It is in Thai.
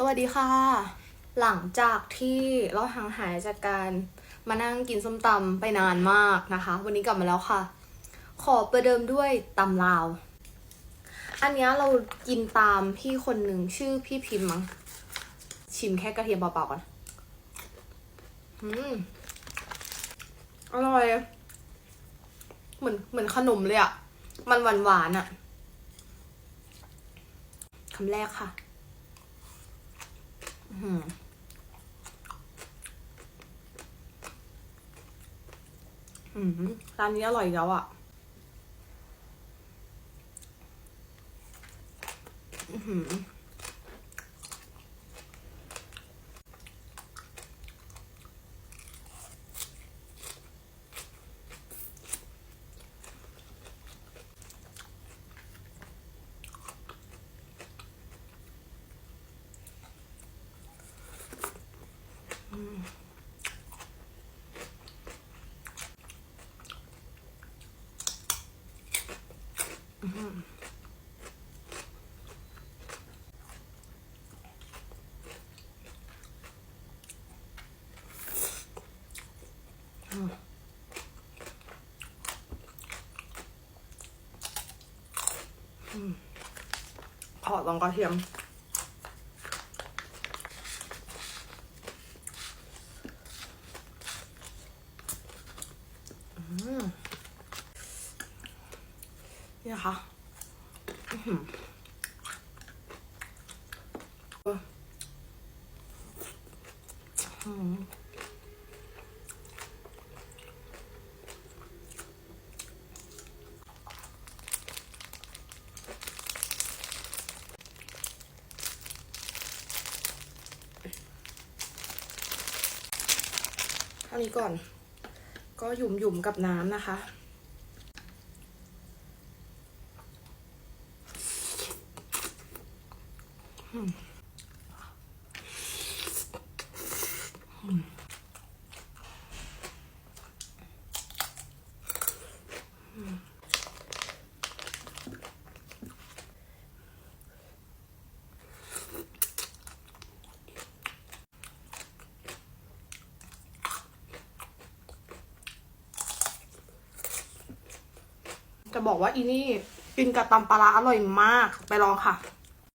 สวัสดีค่ะ หลังจากที่เราห่างหายจากการมานั่งกินส้มตำไปนานมากนะคะ วันนี้กลับมาแล้วค่ะ ขอประเดิมด้วยตำลาว อันนี้เรากินตามพี่คนหนึ่งชื่อพี่พิมพ์มั้งชิมแค่กระเทียมเปล่าๆก่อนอืมอร่อย เหมือนเหมือนขนมเลยอะมันหวานหวานอะคำแรกค่ะ อื้อหืออืม ร้านนี้อร่อยแล้วอะอื้อ ขอลองกระเทียม อืม นี่นะคะอื้อหืออืมเท่านี้ก่อน ก็หยุ่มหยุมๆกับน้ำนะคะ จะบอกว่าอีนี่กินกับตำปลาร้าอร่อยมากไปลองค่ะ